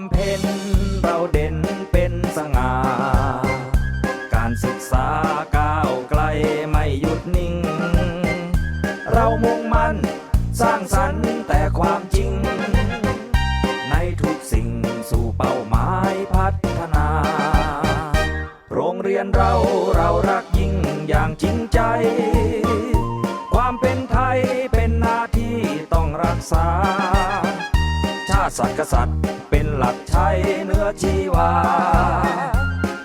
ำเพ็ญเราเด่นเป็นสง่า การศึกษาก้าวไกลไม่หยุดนิ่ง เรามุ่งมั่นสร้างสรรค์แต่ความจริง ในทุกสิ่งสู่เป้าหมายพัฒนา โรงเรียนเราเรารักยิ่งอย่างจริงใจ ความเป็นไทยเป็นหน้าที่ต้องรักษา สัตร์กษัตริย์เป็นหลักใช้เนื้อชีวา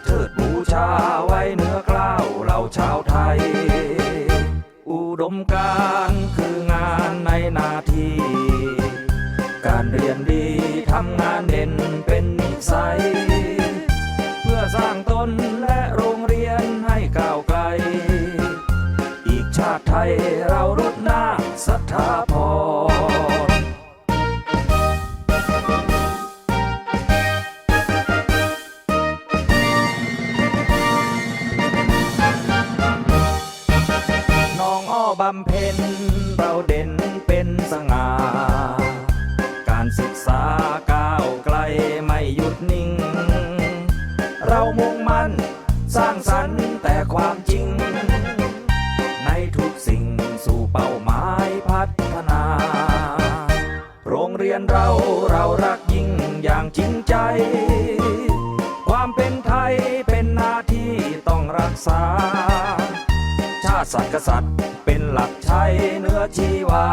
เทิดบูชาไว้เนื้อกล้าวเราชาวไทย อุดมการคืองานในนาทีการเรียนดีทำงานเด่นเป็นนิสัยเพื่อสร้างตนและโรงเรียนให้ก้าวไกล อีกชาติไทยเรารุดหน้าศรัทธา องอ้อบำเพ็ญเราเด่นเป็นสง่า การศึกษาก้าวไกลไม่หยุดนิ่ง เรามุ่งมั่นสร้างสรรค์แต่ความจริง ในทุกสิ่งสู่เป้าหมายพัฒนา โรงเรียนเราเรารักยิ่งอย่างจริงใจ ความเป็นไทยเป็นหน้าที่ต้องรักษา สตร์กษัตริย์ เป็นหลักใช้เนื้อชีวา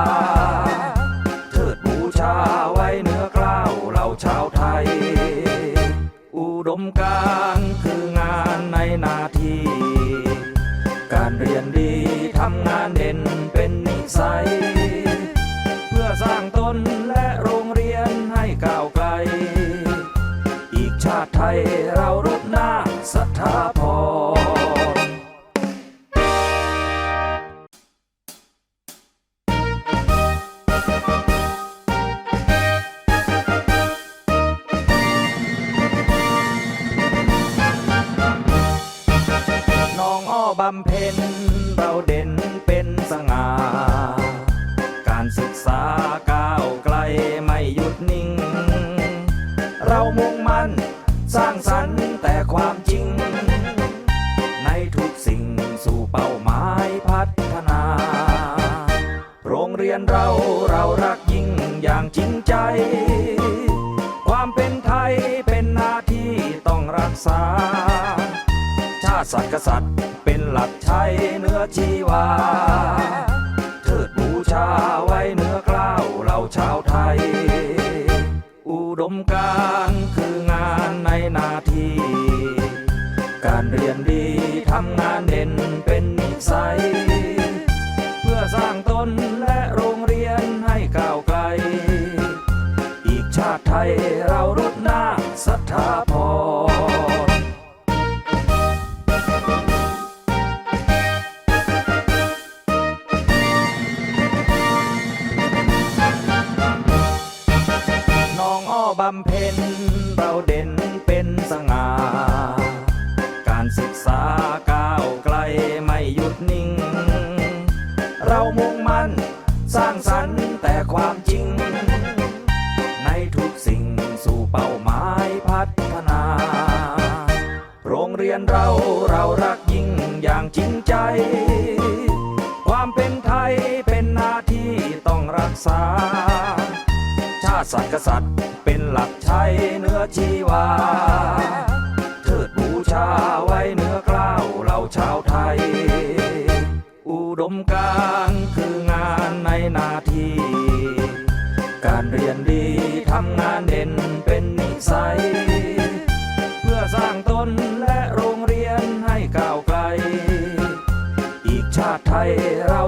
เทิดบูชาไว้เนื้อกล้าวเราชาวไทย อุดมการคืองานในนาทีการเรียนดีทำงานเด่นเป็นนิสัย เพื่อสร้างตนและโรงเรียนให้ก้าวไกล อีกชาติไทยเรา บำเพ็ญเราเด่นเป็นสง่า การศึกษาก้าวไกลไม่หยุดนิ่ง เรามุ่งมั่นสร้างสรรค์แต่ความจริง ในทุกสิ่งสู่เป้าหมายพัฒนา โรงเรียนเราเรารักยิ่งอย่างจริงใจ ความเป็นไทยเป็นหน้าที่ต้องรักษา ชาติศาสตร์กษัตริย์ เป็นหลักใช้เนื้อชีวาเทิดบูชาไว้เนื้อกล้าวเราชาวไทย อุดมการคืองานในนาทีการเรียนดีทำงานเด่นเป็นนิสัย เพื่อสร้างตนและโรงเรียนให้ก้าวไกล อีกชาติไทยเรารุดหน้าศรัทธา องอ้อบำเพ็ญเราเด่นเป็นสง่า การศึกษาก้าวไกลไม่หยุดนิ่ง เรามุ่งมั่นสร้างสรรค์แต่ความจริง ในทุกสิ่งสู่เป้าหมายพัฒนา โรงเรียนเราเรารักยิ่งอย่างจริงใจ ความเป็นไทยเป็นหน้าที่ต้องรักษา สัตว์กษัตริย์ เป็นหลักใช้เนื้อชีวา เทิดบูชาไว้เนื้อกล้าวเราชาวไทย อุดมการคืองานในนาทีการเรียนดีทำงานเด่นเป็นนิสัย เพื่อสร้างตนและโรงเรียนให้ก้าวไกล อีกชาติไทยเรา